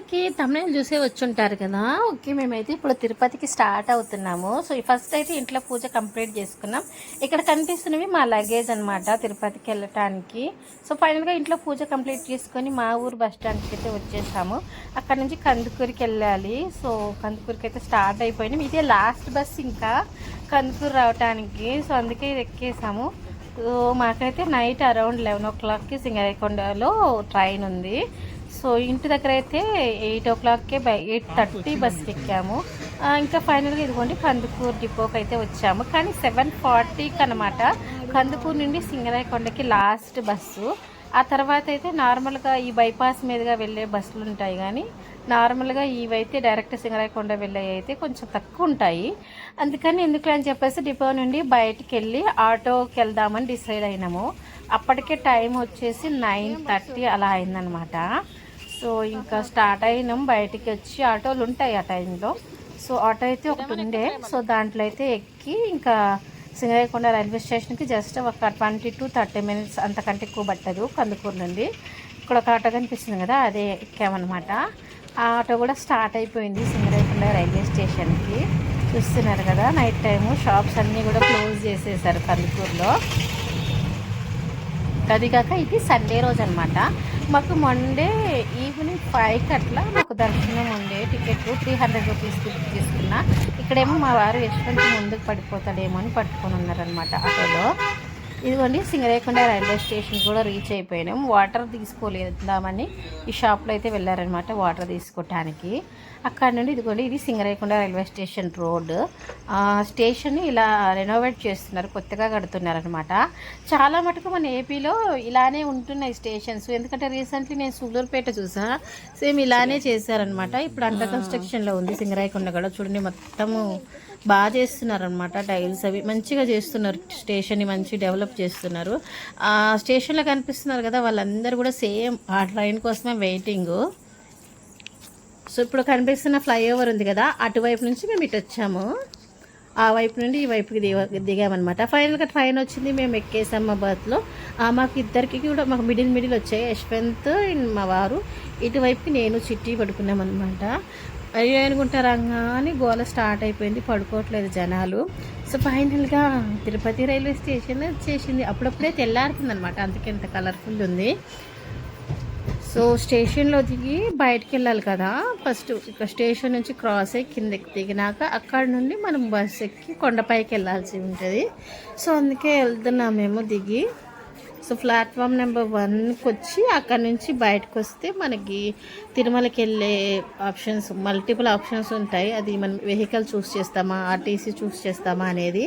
అందరికీ తమిళ చూసే వచ్చుంటారు కదా? ఓకే మేమైతే ఇప్పుడు తిరుపతికి స్టార్ట్ అవుతున్నాము. సో ఫస్ట్ అయితే ఇంట్లో పూజ కంప్లీట్ చేసుకున్నాం. ఇక్కడ కనిపిస్తున్నవి మా లగేజ్ అనమాట తిరుపతికి వెళ్ళటానికి. సో ఫైనల్గా ఇంట్లో పూజ కంప్లీట్ చేసుకొని మా ఊరు బస్ స్టాండ్కి అయితే వచ్చేసాము. అక్కడ నుంచి కందుకూరికి వెళ్ళాలి. సో కందుకూరికి అయితే స్టార్ట్ అయిపోయినాం. ఇదే లాస్ట్ బస్ ఇంకా కందుకూరు రావటానికి. సో అందుకే ఎక్కేసాము. సో మాకైతే నైట్ అరౌండ్ లెవెన్ ఓ క్లాక్కి సింగరేకొండలో ట్రైన్ ఉంది. సో ఇంటి దగ్గర అయితే ఎయిట్ ఓ క్లాక్కే బై ఎయిట్ థర్టీ బస్కి ఎక్కాము. ఇంకా ఫైనల్గా ఇదిగోండి కందుకూరు డిపోకి అయితే వచ్చాము. కానీ సెవెన్ ఫార్టీకి అనమాట కందుకూరు నుండి సింగరాయకొండకి లాస్ట్ బస్సు. ఆ తర్వాత అయితే నార్మల్గా ఈ బైపాస్ మీదుగా వెళ్ళే బస్సులు ఉంటాయి కానీ నార్మల్గా ఇవైతే డైరెక్ట్ సింగరాయకొండ వెళ్ళే అయితే కొంచెం తక్కువ ఉంటాయి. అందుకని ఎందుకు అని చెప్పేసి డిపో నుండి బయటికి వెళ్ళి ఆటోకి వెళ్దామని డిసైడ్ అయినాము. అప్పటికే టైం వచ్చేసి నైన్ థర్టీ అలా అయిందనమాట. సో ఇంకా స్టార్ట్ అయినాం. బయటికి వచ్చి ఆటోలు ఉంటాయి ఆ టైంలో. సో ఆటో అయితే ఒకటి ఉండే. సో దాంట్లో అయితే ఎక్కి ఇంకా సింగరేకొండ రైల్వే స్టేషన్కి జస్ట్ ఒక ట్వంటీ టు థర్టీ మినిట్స్ అంతకంటే ఎక్కువ పట్టదు కందుకూరు నుండి. ఇక్కడ ఒక ఆటో కనిపిస్తుంది కదా అదే ఎక్కామన్నమాట ఆ ఆటో కూడా స్టార్ట్ అయిపోయింది సింగరేకొండ రైల్వే స్టేషన్కి. చూస్తున్నారు కదా నైట్ టైము షాప్స్ అన్నీ కూడా క్లోజ్ చేసేసారు కందుకూరులో. అది కాక ఇది సండే రోజు అనమాట మాకు మండే ఈవినింగ్ ఫైవ్కి అట్లా మాకు దర్శనం ఉండే త్రీ హండ్రెడ్ రూపీస్ చేసుకున్నా ఇక్కడేమో మా వారు యశ్వంత్ ముందుకు పడిపోతాడేమో అని పట్టుకొని ఉన్నారనమాట ఆటోలో. ఇదిగోండి సింగరేకొండ రైల్వే స్టేషన్ కూడా రీచ్ అయిపోయినాం. వాటర్ తీసుకోలేదామని ఈ షాప్లో అయితే వెళ్ళారనమాట వాటర్ తీసుకోవటానికి అక్కడ నుండి ఇదిగోండి ఇది Singarakonda railway station road station ఇలా రెనోవేట్ చేస్తున్నారు కొత్తగా కడుతున్నారు అనమాట చాలా మటుకు మన ఏపీలో ఇలానే ఉంటున్నాయి స్టేషన్స్ ఎందుకంటే రీసెంట్లీ నేను సూలూరుపేట చూసా సేమ్ ఇలానే చేశారనమాట. ఇప్పుడు అండర్ కన్స్ట్రక్షన్లో ఉంది సింగరాయకొండ కూడా చూడండి మొత్తము బాగా చేస్తున్నారు అనమాట టైల్స్ అవి. మంచిగా చేస్తున్నారు. స్టేషన్ని మంచి డెవలప్ చేస్తున్నారు. ఆ స్టేషన్లో కనిపిస్తున్నారు కదా వాళ్ళందరూ కూడా సేమ్ ఆ ట్రైన్ కోసమే వెయిటింగ్. సో ఇప్పుడు కనిపిస్తున్న ఫ్లైఓవర్ ఉంది కదా అటువైపు నుంచి మేము ఇటు వచ్చాము. ఆ వైపు నుండి ఈ వైపుకి దిగ దిగామన్నమాట. ఫైనల్గా ట్రైన్ వచ్చింది మేము ఎక్కేసాం మా బర్త్లో మాకు ఇద్దరికి కూడా మాకు మిడిల్ మిడిల్ వచ్చాయి. యశ్వంత్ అండ్ మా వారు. ఇటువైపుకి నేను చిట్టి పడుకున్నామన్నమాట. అయ్యో అనుకుంటారా అని గోల స్టార్ట్ అయిపోయింది. పడుకోవట్లేదు జనాలు. సో ఫైనల్గా తిరుపతి రైల్వే స్టేషన్ వచ్చేసింది. అప్పుడప్పుడే తెల్లారుతుంది అనమాట అందుకే ఇంత కలర్ఫుల్ ఉంది. సో స్టేషన్లో దిగి బయటకు వెళ్ళాలి కదా. ఫస్ట్ ఇక స్టేషన్ నుంచి క్రాస్ అయ్యి కిందకి దిగినాక అక్కడ నుండి మనం బస్ ఎక్కి కొండపైకి వెళ్ళాల్సి ఉంటుంది. సో అందుకే వెళ్తున్నాం మేము దిగి. సో ప్లాట్ఫామ్ నెంబర్ వన్కి వచ్చి అక్కడ నుంచి బయటకు వస్తే మనకి తిరుమలకి వెళ్ళే ఆప్షన్స్ మల్టిపుల్ ఆప్షన్స్ ఉంటాయి. అది మనం వెహికల్ చూస్ చేస్తామా ఆర్టీసీ చూస్ చేస్తామా అనేది.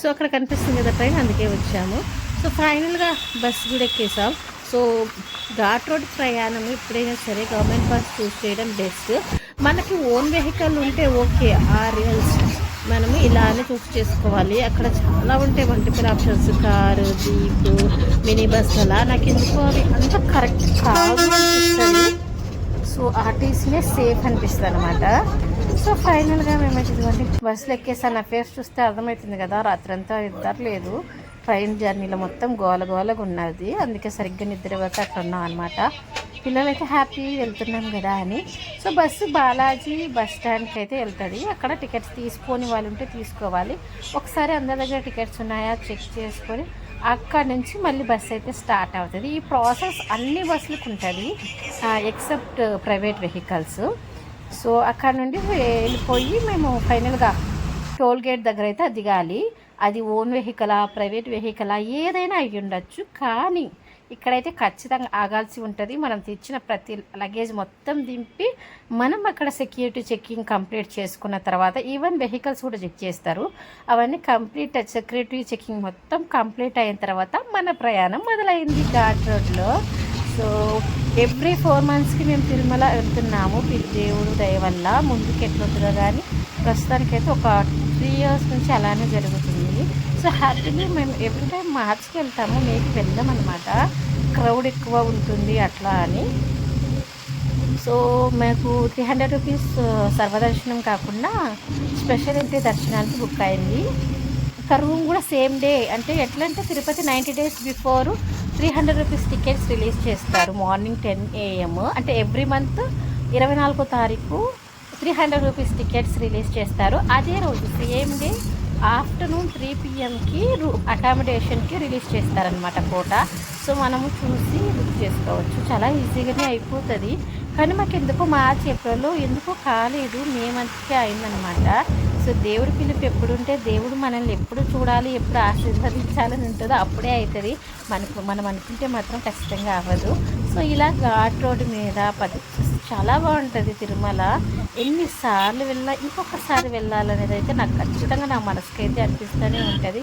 సో అక్కడ కనిపిస్తుంది కదా ట్రైన్ అందుకే వచ్చాము. సో ఫైనల్గా బస్ కూడా ఎక్కేసాం. సో ఘాట్ రోడ్ ప్రయాణం ఎప్పుడైనా సరే గవర్నమెంట్ బస్ చూస్ చేయడం బెస్ట్. మనకి ఓన్ వెహికల్ ఉంటే ఓకే ఆ రియల్స్ మనము ఇలానే చూస్ చేసుకోవాలి. అక్కడ చాలా ఉంటాయి multiple options car jeep mini bus అలా. నాకు ఎందుకు అవి అంత కరెక్ట్ కాదు అనిపిస్తుంది. సో ఆర్టీసీనే సేఫ్ అనిపిస్తుంది అనమాట సో ఫైనల్గా మేమైతే ఇదిగోండి బస్సులు ఎక్కేసాను నా ఫేస్ చూస్తే అర్థమవుతుంది కదా రాత్రంతా ఇద్దరు లేదు. ట్రైన్ జర్నీలో మొత్తం గోల గోలగా ఉన్నది. అందుకే సరిగ్గా నిద్రపోతే అక్కడ ఉన్నాం అనమాట పిల్లలైతే హ్యాపీ వెళ్తున్నాం కదా అని. సో బస్సు బాలాజీ బస్ స్టాండ్కి అయితే వెళ్తుంది. అక్కడ టికెట్స్ తీసుకొని వాళ్ళు ఉంటే తీసుకోవాలి. ఒకసారి అందరి దగ్గర టికెట్స్ ఉన్నాయా చెక్ చేసుకొని అక్కడ నుంచి మళ్ళీ బస్సు అయితే స్టార్ట్ అవుతుంది. ఈ ప్రాసెస్ అన్ని బస్సులకు ఉంటుంది ఎక్సెప్ట్ ప్రైవేట్ వెహికల్స్. సో అక్కడ నుండి వెళ్ళిపోయి మేము ఫైనల్గా టోల్ గేట్ దగ్గర అయితే దిగాలి. అది ఓన్ వెహికలా ప్రైవేట్ వెహికలా ఏదైనా అయ్యి ఉండొచ్చు కానీ ఇక్కడైతే ఖచ్చితంగా ఆగాల్సి ఉంటుంది. మనం తెచ్చిన ప్రతి లగేజ్ మొత్తం దింపి మనం అక్కడ సెక్యూరిటీ చెక్కింగ్ కంప్లీట్ చేసుకున్న తర్వాత ఈవెన్ వెహికల్స్ కూడా చెక్ చేస్తారు. అవన్నీ కంప్లీట్ సెక్యూరిటీ చెక్కింగ్ మొత్తం కంప్లీట్ అయిన తర్వాత మన ప్రయాణం మొదలైంది ఘాట్ రోడ్లో. సో ఎవ్రీ ఫోర్ మంత్స్కి మేము తిరుమల వెళ్తున్నాము. దేవుడు దయ వల్ల ముందుకు ఎట్లొద్దుగా కానీ ప్రస్తుతానికైతే ఒక త్రీ ఇయర్స్ నుంచి అలానే జరుగుతుంది. సో హ్యాపీగా మేము ఎవ్రీ టైం మార్చికి వెళ్తాము. మేకి వెళ్దామన్నమాట అనమాట క్రౌడ్ ఎక్కువ ఉంటుంది అట్లా అని. సో మాకు త్రీ హండ్రెడ్ రూపీస్ సర్వదర్శనం కాకుండా స్పెషల్ ఎంట్రీ దర్శనానికి బుక్ అయింది. కరువు కూడా సేమ్ డే అంటే ఎట్లా అంటే Tirupati ninety days before three hundred rupees tickets release చేస్తారు. మార్నింగ్ టెన్ ఏఎం అంటే ఎవ్రీ మంత్ ఇరవై నాలుగో తారీఖు three hundred rupees tickets release చేస్తారు. అదే రోజు సేమ్ డే ఆఫ్టర్నూన్ త్రీ పిఎంకి రూ అకామిడేషన్కి రిలీజ్ చేస్తారనమాట కోట. సో మనము చూసి బుక్ చేసుకోవచ్చు. చాలా ఈజీగానే అయిపోతుంది. కానీ మాకు ఎందుకో మార్చి ఏప్రిల్లో ఎందుకో కాలేదు. మే మంత్కే అయిందనమాట సో దేవుడి పిలుపు ఎప్పుడుంటే దేవుడు మనల్ని ఎప్పుడు చూడాలి ఎప్పుడు ఆశీర్వదించాలని ఉంటుందో అప్పుడే అవుతుంది మనకు మనం అనుకుంటే మాత్రం ఖచ్చితంగా అవ్వదు. సో ఇలా ఘాట్ రోడ్డు మీద పది చాలా బాగుంటుంది తిరుమల. ఎన్నిసార్లు వెళ్ళా ఇంకొకసారి వెళ్ళాలనేది అయితే నాకు ఖచ్చితంగా నా మనసుకి అయితే అనిపిస్తూనే ఉంటుంది.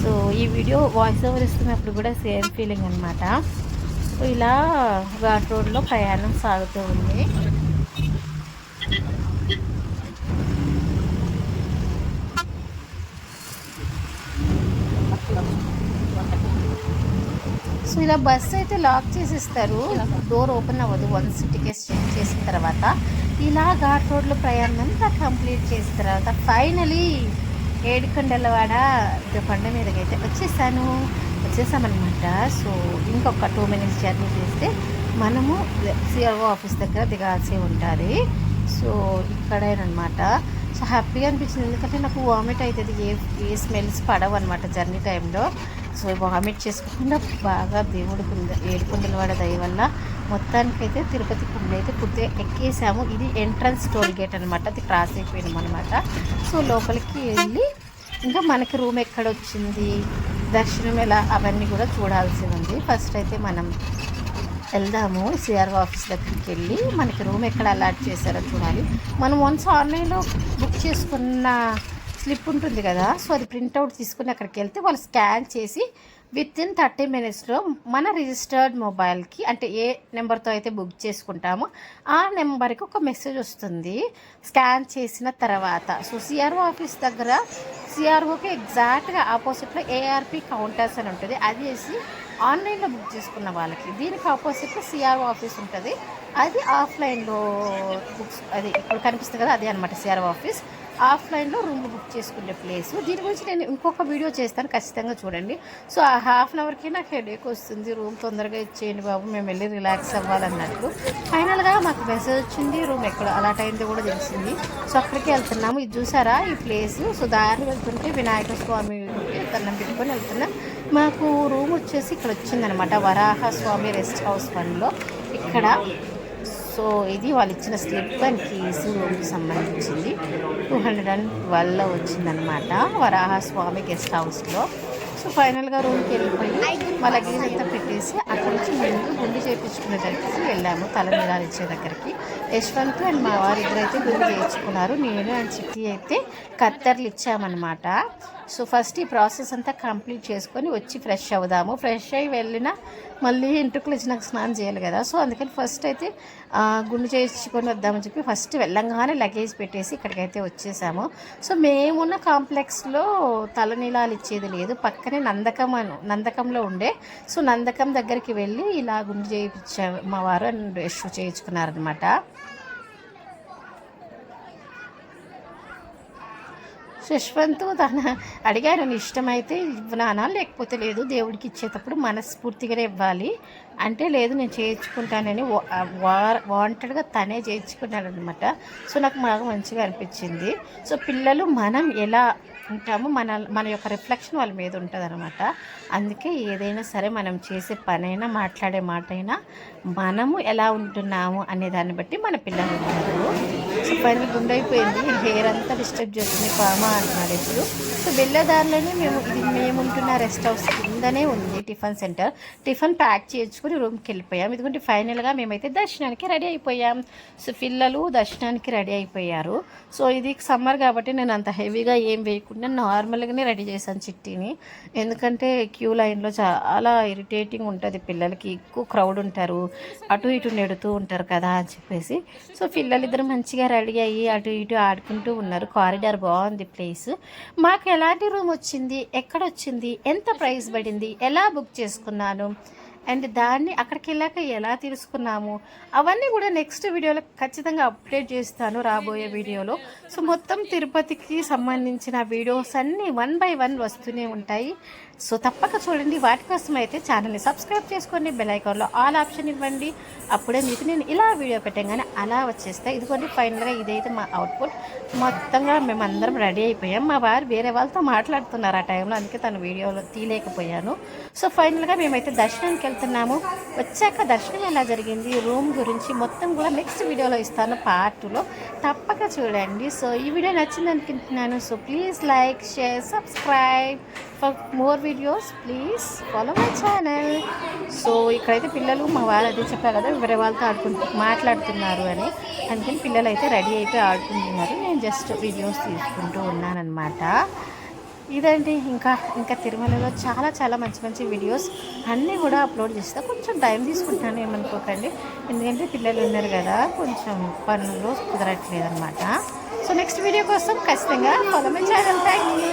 సో ఈ వీడియో వాయిస్ ఓవర్ ఇస్తున్నప్పుడు కూడా సేమ్ ఫీలింగ్ అనమాట సో ఇలా ఘాట్ రోడ్లో ప్రయాణం సాగుతూ ఉంది. సో ఇలా బస్ అయితే లాక్ చేసిస్తారు. డోర్ ఓపెన్ అవ్వదు. వన్స్ టికెట్స్ చెక్ చేసిన తర్వాత ఇలా ఘాట్ రోడ్లో ప్రయాణం అంతా కంప్లీట్ చేసిన తర్వాత ఫైనలీ ఏడుకొండలవాడ కొండ మీదకి అయితే వచ్చేసాను. వచ్చేసామన్నమాట. సో ఇంకొక టూ మినిట్స్ జర్నీ చేస్తే మనము సిఆర్ఓ ఆఫీస్ దగ్గర దిగాల్సి ఉంటుంది. సో ఇక్కడేనమాట హ్యాపీగా అనిపించింది. ఎందుకంటే నాకు వామిట్ అవుతుంది ఏ ఏ స్మెల్స్ పడవు అనమాట జర్నీ టైంలో. సో వామిట్ చేసుకోకుండా బాగా దేవుడి కుంద ఏడుకుండల వాడ దయ వల్ల మొత్తానికైతే తిరుపతి కుండ అయితే పూర్తిగా ఎక్కేసాము. ఇది ఎంట్రన్స్ టోల్ గేట్ అనమాట అది క్రాస్ అయిపోయినాం అనమాట సో లోపలికి వెళ్ళి ఇంకా మనకి రూమ్ ఎక్కడ వచ్చింది దర్శనం ఎలా? అవన్నీ కూడా చూడాల్సి ఉంది ఫస్ట్ అయితే మనం వెళ్దాము సిఆర్ఓ ఆఫీస్ దగ్గరికి వెళ్ళి. మనకి రూమ్ ఎక్కడ అలాట్ చేశారో చూడాలి. మనం వన్స్ ఆన్లైన్లో బుక్ చేసుకున్న స్లిప్ ఉంటుంది కదా సో అది ప్రింట్అవుట్ తీసుకుని అక్కడికి వెళ్తే వాళ్ళు స్కాన్ చేసి విత్ ఇన్ థర్టీ మినిట్స్లో మన రిజిస్టర్డ్ మొబైల్కి అంటే ఏ నెంబర్తో అయితే బుక్ చేసుకుంటామో ఆ నెంబర్కి ఒక మెసేజ్ వస్తుంది. స్కాన్ చేసిన తర్వాత సో సిఆర్ఓ ఆఫీస్ దగ్గర సిఆర్ఓకి ఎగ్జాక్ట్గా ఆపోజిట్లో ఏఆర్పి కౌంటర్స్ అని ఉంటుంది. అది వేసి ఆన్లైన్లో బుక్ చేసుకున్న వాళ్ళకి దీనికి ఆపోజిట్లో సిఆర్ఓ ఆఫీస్ ఉంటుంది. అది ఆఫ్లైన్లో బుక్స్ అది ఇప్పుడు కనిపిస్తుంది కదా అదే అనమాట సిఆర్ఓ ఆఫీస్. ఆఫ్లైన్లో రూమ్ బుక్ చేసుకునే ప్లేస్. దీని గురించి నేను ఇంకొక వీడియో చేస్తాను ఖచ్చితంగా చూడండి. సో ఆ హాఫ్ అన్ అవర్కి నాకు హెడేక్ వస్తుంది. రూమ్ తొందరగా ఇచ్చేయండి బాబు మేము వెళ్ళి రిలాక్స్ అవ్వాలన్నట్టు. ఫైనల్గా మాకు మెసేజ్ వచ్చింది రూమ్ ఎక్కడ అలాట్ అయింది కూడా తెలిసింది. సో అక్కడికి వెళ్తున్నాము. ఇది చూసారా? ఈ ప్లేస్ సో దారి వెళ్తుంటే వినాయక స్వామి దండం పెట్టుకొని వెళ్తున్నాం. మాకు రూమ్ వచ్చేసి ఇక్కడ వచ్చిందనమాట. వరాహ స్వామి రెస్ట్ హౌస్ వన్లో. ఇక్కడ సో ఇది వాళ్ళు ఇచ్చిన స్లిప్ అండ్ కీస్ రూమ్కి సంబంధించింది. టూ హండ్రెడ్ అండ్ ట్వెల్వ్లో వచ్చిందనమాట వరాహ స్వామి గెస్ట్ హౌస్లో. సో ఫైనల్గా రూమ్కి వెళ్ళిపోయి మా లగేజ్ అంతా పెట్టేసి అక్కడి నుంచి ముందు గుండు చేయించుకునే దగ్గరికి వెళ్ళాము తల మీద ఇచ్చే దగ్గరికి. యశ్వంత్ అండ్ మా వారి అయితే గుండు చేయించుకున్నారు. నేను అండ్ చిట్టి అయితే కత్తర్లు ఇచ్చామన్నమాట. సో ఫస్ట్ ఈ ప్రాసెస్ అంతా కంప్లీట్ చేసుకొని వచ్చి ఫ్రెష్ అవుదాము. ఫ్రెష్ అయ్యి వెళ్ళిన మళ్ళీ ఇంటికి నాకు స్నానం చేయాలి కదా. సో అందుకని ఫస్ట్ అయితే గుండు చేయించుకొని వద్దామని చెప్పి ఫస్ట్ వెళ్ళంగానే లగేజ్ పెట్టేసి ఇక్కడికైతే వచ్చేసాము. సో మేమున్న కాంప్లెక్స్లో తలనీలాలు ఇచ్చేది లేదు. పక్కనే నందకం అను నందకంలో ఉండే. సో నందకం దగ్గరికి వెళ్ళి ఇలా గుండు చేయించా మా వారు అండ్ యశ్ చేయించుకున్నారనమాట యశ్వంత్ తన అడిగారు ఇష్టమైతే ఇవ్వనా లేకపోతే లేదు దేవుడికి ఇచ్చేటప్పుడు మనస్ఫూర్తిగానే ఇవ్వాలి. అంటే లేదు నేను చేయించుకుంటానని వాంటెడ్గా తనే చేయించుకున్నాడు అనమాట సో నాకు బాగా మంచిగా అనిపించింది. సో పిల్లలు మనం ఎలా ఉంటాము మన మన యొక్క రిఫ్లెక్షన్ వాళ్ళ మీద ఉంటుంది అనమాట అందుకే ఏదైనా సరే మనం చేసే పనైనా మాట్లాడే మాట అయినా మనము ఎలా ఉంటున్నాము అనే దాన్ని బట్టి మన పిల్లలు ఉంటారు. సో పని గుండైపోయింది హెయిర్ అంతా డిస్టర్బ్ చేస్తుంది. పామా అంటున్నారు ఇప్పుడు. సో వెళ్ళేదారిలోనే మేము ఇది మేము ఉంటున్న రెస్ట్ హౌస్ కిందనే ఉంది టిఫిన్ సెంటర్. టిఫిన్ ప్యాక్ చేసుకుని రూమ్కి వెళ్ళిపోయాం. ఇదిగోండి ఫైనల్గా మేమైతే దర్శనానికి రెడీ అయిపోయాం. సో పిల్లలు దర్శనానికి రెడీ అయిపోయారు. సో ఇది సమ్మర్ కాబట్టి నేను అంత హెవీగా ఏం వేయకుండా నార్మల్గానే రెడీ చేశాను చిట్టిని. ఎందుకంటే క్యూ లైన్లో చాలా ఇరిటేటింగ్ ఉంటుంది పిల్లలకి. ఎక్కువ క్రౌడ్ ఉంటారు. అటు ఇటు నెడుతూ ఉంటారు కదా అని చెప్పేసి. సో పిల్లలిద్దరు మంచిగా రెడీ అయ్యి అటు ఇటు ఆడుకుంటూ ఉన్నారు. కారిడార్ బాగుంది ప్లేస్. మాకు ఎలాంటి రూమ్ వచ్చింది? ఎక్కడ వచ్చింది ఎంత ప్రైస్ పడింది? ఎలా బుక్ చేసుకున్నాను? అండ్ దాన్ని అక్కడికి వెళ్ళాక ఎలా తీసుకున్నాము అవన్నీ కూడా నెక్స్ట్ వీడియోలో ఖచ్చితంగా అప్డేట్ చేస్తాను రాబోయే వీడియోలో. సో మొత్తం తిరుపతికి సంబంధించిన వీడియోస్ అన్నీ వన్ బై వన్ వస్తూనే ఉంటాయి. సో తప్పక చూడండి. వాటి కోసం అయితే ఛానల్ని సబ్స్క్రైబ్ చేసుకోండి బెల్ ఐకాన్లో ఆల్ ఆప్షన్ ఇవ్వండి. అప్పుడే మీకు నేను ఇలా వీడియో పెట్టగానే అలా వచ్చేస్తాయి ఇదిగోండి ఫైనల్గా ఇదైతే మా అవుట్పుట్ మొత్తంగా మేమందరం రెడీ అయిపోయాం. మా వారు వేరే వాళ్ళతో మాట్లాడుతున్నారు ఆ టైంలో అందుకే తను వీడియోలో తీయలేకపోయాను. సో ఫైనల్గా మేమైతే దర్శనానికి వెళ్తున్నాము. వచ్చాక దర్శనం ఎలా జరిగింది? రూమ్ గురించి మొత్తం కూడా నెక్స్ట్ వీడియోలో ఇస్తాను పార్ట్ టూలో తప్పక చూడండి. సో ఈ వీడియో నచ్చింది అనుకుంటున్నాను. So please like share subscribe. For more videos please follow my channel. So ఇక్కడైతే పిల్లలు మా వాళ్ళు అదే చెప్పారు కదా వేరే వాళ్ళతో ఆడుకుంటూ మాట్లాడుతున్నారు అని. అందుకని పిల్లలు అయితే రెడీ అయితే ఆడుకుంటున్నారు. నేను జస్ట్ వీడియోస్ తీసుకుంటూ ఉన్నానన్నమాట. ఇదండి. ఇంకా ఇంకా తిరుమలలో చాలా చాలా మంచి మంచి వీడియోస్ అన్నీ కూడా అప్లోడ్ చేస్తా. కొంచెం టైం తీసుకుంటాను ఏమనుకోకండి. ఎందుకంటే పిల్లలు ఉన్నారు కదా కొంచెం పనులు కుదరట్లేదు అనమాట సో నెక్స్ట్ వీడియో కోసం ఖచ్చితంగా follow my channel thank you